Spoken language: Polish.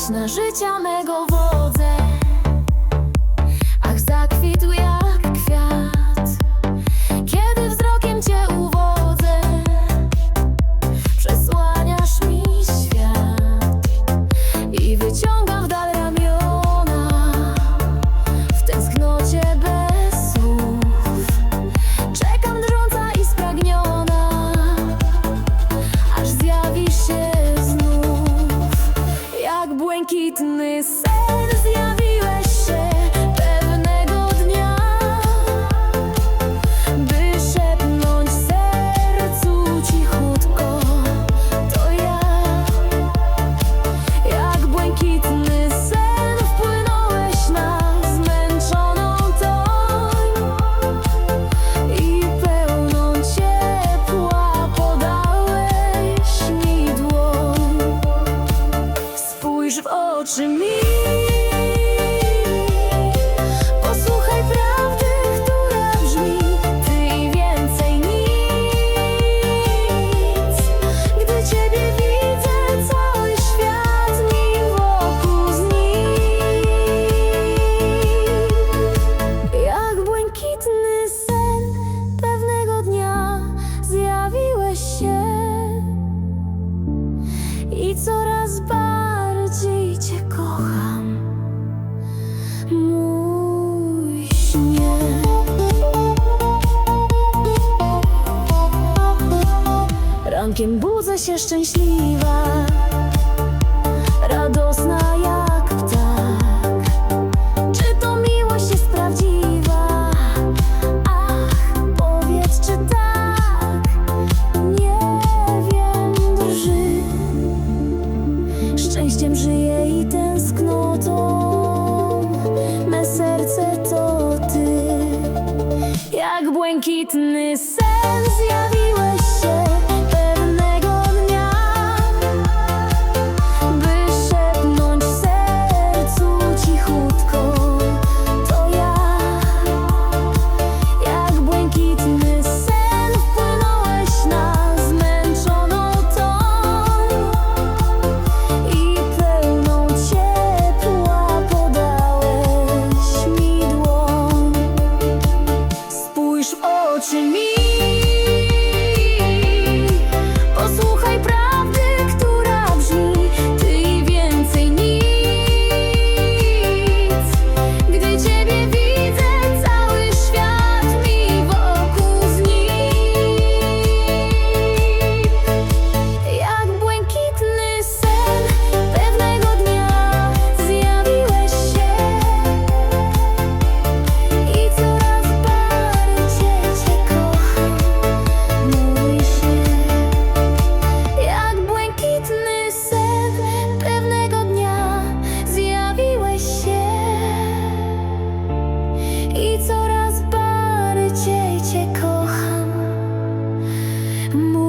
Pieśń życia mego woła блакитний сей. Rankiem budzę się szczęśliwa Radosna jak ptak. Czy to miłość jest prawdziwa? Ach, powiedz czy tak? Nie wiem, drży. Szczęściem żyje i tęsknotą. Me serce to Ty. Jak błękitny sen zjawiłeś się. Mm.